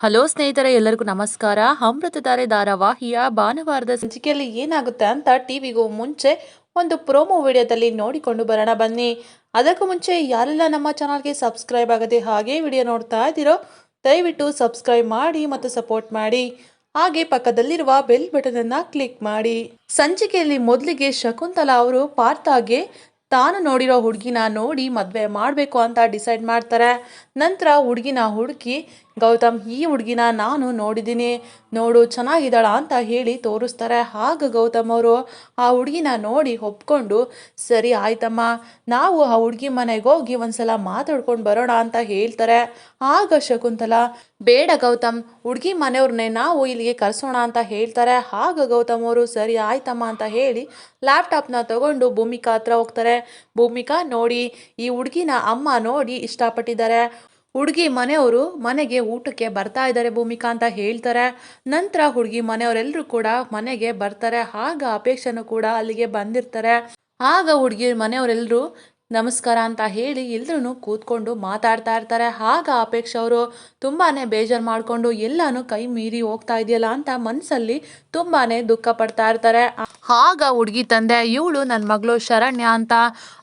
Hello ಸ್ನೇಹಿತರೆ, ಎಲ್ಲರಿಗೂ ನಮಸ್ಕಾರ. ಅಮೃತಧಾರೆ ಧಾರಾವಾಹಿಯ ಭಾನುವಾರದ ಸಂಚಿಕೆಯಲ್ಲಿ ಏನಾಗುತ್ತೆ ಅಂತ ಟಿವಿಗೂ ಮುಂಚೆ ಒಂದು ಪ್ರೋಮೋ ವಿಡಿಯೋದಲ್ಲಿ ನೋಡಿಕೊಂಡು ಬರೋಣ ಬನ್ನಿ. ಅದಕ್ಕೂ ಮುಂಚೆ ಯಾರೆಲ್ಲ ನಮ್ಮ ಚಾನಲ್ಗೆ ಸಬ್ಸ್ಕ್ರೈಬ್ ಆಗದೆ ಹಾಗೆ ವಿಡಿಯೋ ನೋಡ್ತಾ ಇದ್ದೀರೋ, ದಯವಿಟ್ಟು ಸಬ್ಸ್ಕ್ರೈಬ್ ಮಾಡಿ ಮತ್ತು ಸಪೋರ್ಟ್ ಮಾಡಿ. ಹಾಗೆ ಪಕ್ಕದಲ್ಲಿರುವ ಬೆಲ್ ಬಟನ್ ಅನ್ನ ಕ್ಲಿಕ್ ಮಾಡಿ. ಸಂಚಿಕೆಯಲ್ಲಿ ಮೊದಲಿಗೆ ಶಕುಂತಲಾ ಅವರು ಪಾರ್ಥಾಗೆ, ತಾನು ನೋಡಿರೋ ಹುಡುಗಿನ ನೋಡಿ ಮದುವೆ ಮಾಡಬೇಕು ಅಂತ ಡಿಸೈಡ್ ಮಾಡ್ತಾರೆ. ನಂತರ ಹುಡುಗಿನ ಹುಡುಕಿ ಗೌತಮ್, ಈ ಹುಡುಗಿನ ನಾನು ನೋಡಿದ್ದೀನಿ. ನೋಡು, ಚೆನ್ನಾಗಿದ್ದಾಳ ಅಂತ ಹೇಳಿ ತೋರಿಸ್ತಾರೆ. ಆಗ ಗೌತಮ್ ಅವರು ಆ ಹುಡುಗಿನ ನೋಡಿ ಒಪ್ಕೊಂಡು, ಸರಿ ಆಯ್ತಮ್ಮ, ನಾವು ಆ ಹುಡುಗಿ ಮನೆಗೆ ಹೋಗಿ ಒಂದ್ಸಲ ಮಾತಾಡ್ಕೊಂಡು ಬರೋಣ ಅಂತ ಹೇಳ್ತಾರೆ. ಆಗ ಶಕುಂತಲ, ಬೇಡ ಗೌತಮ್, ಹುಡುಗಿ ಮನೆಯವ್ರನ್ನೇ ನಾವು ಇಲ್ಲಿಗೆ ಕರೆಸೋಣ ಅಂತ ಹೇಳ್ತಾರೆ. ಆಗ ಗೌತಮ್ ಅವರು, ಸರಿ ಆಯ್ತಮ್ಮ ಅಂತ ಹೇಳಿ ಲ್ಯಾಪ್ಟಾಪ್ನ ತಗೊಂಡು ಭೂಮಿಕಾ ಹತ್ರ ಹೋಗ್ತಾರೆ. ಭೂಮಿಕಾ ನೋಡಿ, ಈ ಹುಡುಗಿನ ಅಮ್ಮ ನೋಡಿ ಇಷ್ಟಪಟ್ಟಿದ್ದಾರೆ. ಹುಡುಗಿ ಮನೆಯವರು ಮನೆಗೆ ಊಟಕ್ಕೆ ಬರ್ತಾ ಇದ್ದಾರೆ ಭೂಮಿಕಾ ಅಂತ ಹೇಳ್ತಾರೆ. ನಂತರ ಹುಡುಗಿ ಮನೆಯವರೆಲ್ಲರೂ ಕೂಡ ಮನೆಗೆ ಬರ್ತಾರೆ. ಆಗ ಅಪೇಕ್ಷನು ಕೂಡ ಅಲ್ಲಿಗೆ ಬಂದಿರ್ತಾರೆ. ಆಗ ಹುಡುಗಿ ಮನೆಯವರೆಲ್ಲರೂ ನಮಸ್ಕಾರ ಅಂತ ಹೇಳಿ ಎಲ್ಲರೂ ಕೂತ್ಕೊಂಡು ಮಾತಾಡ್ತಾ ಇರ್ತಾರೆ. ಆಗ ಅಪೇಕ್ಷ ಅವರು ತುಂಬಾ ಬೇಜಾರು ಮಾಡಿಕೊಂಡು ಎಲ್ಲಾನು ಕೈ ಮೀರಿ ಹೋಗ್ತಾ ಇದೆಯಲ್ಲ ಅಂತ ಮನಸ್ಸಲ್ಲಿ ತುಂಬಾ ದುಃಖ ಪಡ್ತಾ ಇರ್ತಾರೆ. ಆಗ ಹುಡುಗಿ ತಂದೆ, ಇವಳು ನನ್ನ ಮಗಳು ಶರಣ್ಯ ಅಂತ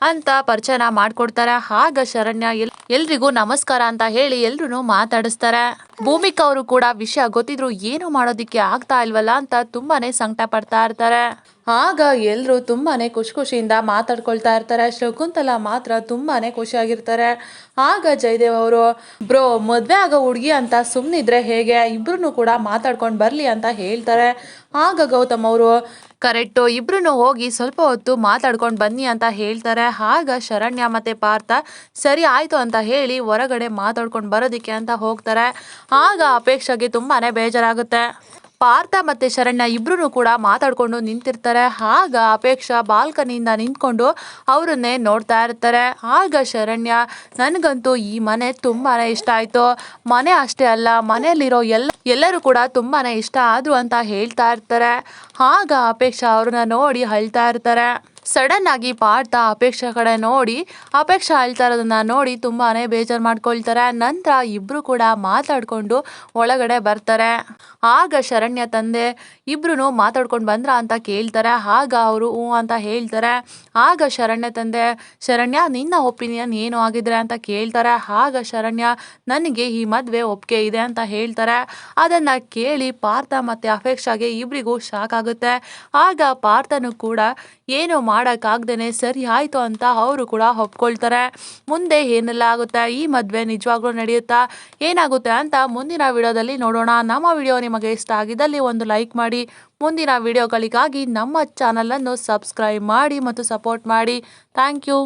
ಅಂತ ಪರಿಚಯನ ಮಾಡ್ಕೊಡ್ತಾರೆ. ಆಗ ಶರಣ್ಯ ಎಲ್, ಎಲ್ರಿಗೂ ನಮಸ್ಕಾರ ಅಂತ ಹೇಳಿ ಎಲ್ಲರೂ ಮಾತಾಡಿಸ್ತಾರೆ. ಭೂಮಿಕಾ ಅವರು ಕೂಡ ವಿಷಯ ಗೊತ್ತಿದ್ರು ಏನು ಮಾಡೋದಿಕ್ಕೆ ಆಗ್ತಾ ಇಲ್ವಲ್ಲ ಅಂತ ತುಂಬಾನೇ ಸಂಕಟ ಪಡ್ತಾ ಇರ್ತಾರೆ. ಆಗ ಎಲ್ಲರೂ ತುಂಬಾನೇ ಖುಷಿ ಖುಷಿಯಿಂದ ಮಾತಾಡ್ಕೊಳ್ತಾ ಇರ್ತಾರೆ. ಶಕುಂತಲ ಮಾತ್ರ ತುಂಬಾನೇ ಖುಷಿಯಾಗಿರ್ತಾರೆ. ಆಗ ಜಯದೇವ್ ಅವರು, ಬ್ರೋ, ಮದ್ವೆ ಆಗೋ ಹುಡುಗಿ ಅಂತ ಸುಮ್ಮನಿದ್ರೆ ಹೇಗೆ? ಇಬ್ರು ಕೂಡ ಮಾತಾಡ್ಕೊಂಡು ಬರ್ಲಿ ಅಂತ ಹೇಳ್ತಾರೆ. ಆಗ ಗೌತಮ್ ಅವರು ಕರೆಕ್ಟು ಇಬ್ರು ಹೋಗಿ ಸ್ವಲ್ಪ ಹೊತ್ತು ಮಾತಾಡ್ಕೊಂಡು ಬನ್ನಿ ಅಂತ ಹೇಳ್ತಾರೆ. ಆಗ ಶರಣ್ಯ ಮತ್ತೆ ಪಾರ್ಥ, ಸರಿ ಆಯಿತು ಅಂತ ಹೇಳಿ ಹೊರಗಡೆ ಮಾತಾಡ್ಕೊಂಡು ಬರೋದಕ್ಕೆ ಅಂತ ಹೋಗ್ತಾರೆ. ಆಗ ಅಪೇಕ್ಷೆಗೆ ತುಂಬಾ ಬೇಜಾರಾಗುತ್ತೆ. ಪಾರ್ಥ ಮತ್ತೆ ಶರಣ್ಯ ಇಬ್ರು ಕೂಡ ಮಾತಾಡ್ಕೊಂಡು ನಿಂತಿರ್ತಾರೆ. ಆಗ ಅಪೇಕ್ಷಾ ಬಾಲ್ಕನಿಯಿಂದ ನಿಂತ್ಕೊಂಡು ಅವರನ್ನೇ ನೋಡ್ತಾ ಇರ್ತಾರೆ. ಆಗ ಶರಣ್ಯ, ನನಗಂತೂ ಈ ಮನೆ ತುಂಬಾ ಇಷ್ಟ ಆಯ್ತು. ಮನೆ ಅಷ್ಟೇ ಅಲ್ಲ, ಮನೆಯಲ್ಲಿರೋ ಎಲ್ಲ, ಎಲ್ಲರೂ ಕೂಡ ತುಂಬಾನೇ ಇಷ್ಟ ಆದ್ರು ಅಂತ ಹೇಳ್ತಾ ಇರ್ತಾರೆ. ಆಗ ಅಪೇಕ್ಷಾ ಅವ್ರನ್ನ ನೋಡಿ ಅಳ್ತಾ ಇರ್ತಾರೆ. ಸಡನ್ ಆಗಿ ಪಾರ್ಥ ಅಪೇಕ್ಷಾ ಕಡೆ ನೋಡಿ ಅಪೇಕ್ಷಾ ಅಳ್ತಾ ಇರೋದನ್ನ ನೋಡಿ ತುಂಬಾನೇ ಬೇಜಾರು ಮಾಡ್ಕೊಳ್ತಾರೆ. ನಂತರ ಇಬ್ರು ಕೂಡ ಮಾತಾಡ್ಕೊಂಡು ಒಳಗಡೆ ಬರ್ತಾರೆ. ಆಗ ಶರಣ್ಯ ತಂದೆ ಇಬ್ರು ಮಾತಾಡ್ಕೊಂಡು ಬಂದ್ರ ಅಂತ ಕೇಳ್ತಾರೆ. ಆಗ ಅವರು ಹ್ಞೂ ಅಂತ ಹೇಳ್ತಾರೆ. ಆಗ ಶರಣ್ಯ ತಂದೆ, ಶರಣ್ಯ, ನಿನ್ನ ಒಪಿನಿಯನ್ ಏನು ಆಗಿದ್ರೆ? ಅಂತ ಕೇಳ್ತಾರೆ. ಆಗ ಶರಣ್ಯ, ನನಗೆ ಈ ಮದುವೆ ಒಪ್ಪಿಗೆ ಇದೆ ಅಂತ ಹೇಳ್ತಾರೆ. ಅದನ್ನು ಕೇಳಿ ಪಾರ್ಥ ಮತ್ತು ಅಪೇಕ್ಷಾಗೆ ಇಬ್ರಿಗೂ ಶಾಕ್ ಆಗುತ್ತೆ. ಆಗ ಪಾರ್ಥನು ಕೂಡ, ಏನು ಮಾಡೋಕ್ಕಾಗ್ದೇ ಸರಿ ಆಯಿತು ಅಂತ ಅವರು ಕೂಡ ಒಪ್ಕೊಳ್ತಾರೆ. ಮುಂದೆ ಏನೆಲ್ಲ ಆಗುತ್ತೆ? ಈ ಮದುವೆ ನಿಜವಾಗ್ಲೂ ನಡೆಯುತ್ತಾ? ಏನಾಗುತ್ತೆ ಅಂತ ಮುಂದಿನ ವಿಡಿಯೋದಲ್ಲಿ ನೋಡೋಣ. ನಮ್ಮ ವಿಡಿಯೋ ನಿಮಗೆ ಇಷ್ಟ ಆಗಿದ್ದಲ್ಲಿ ಒಂದು ಲೈಕ್ ಮಾಡಿ ಮುಂದಿನ ವಿಡಿಯೋಗಳಿಗಾಗಿ ನಮ್ಮ ಚಾನಲನ್ನು ಸಬ್ಸ್ಕ್ರೈಬ್ ಮಾಡಿ ಮತ್ತು ಸಪೋರ್ಟ್ ಮಾಡಿ. Thank you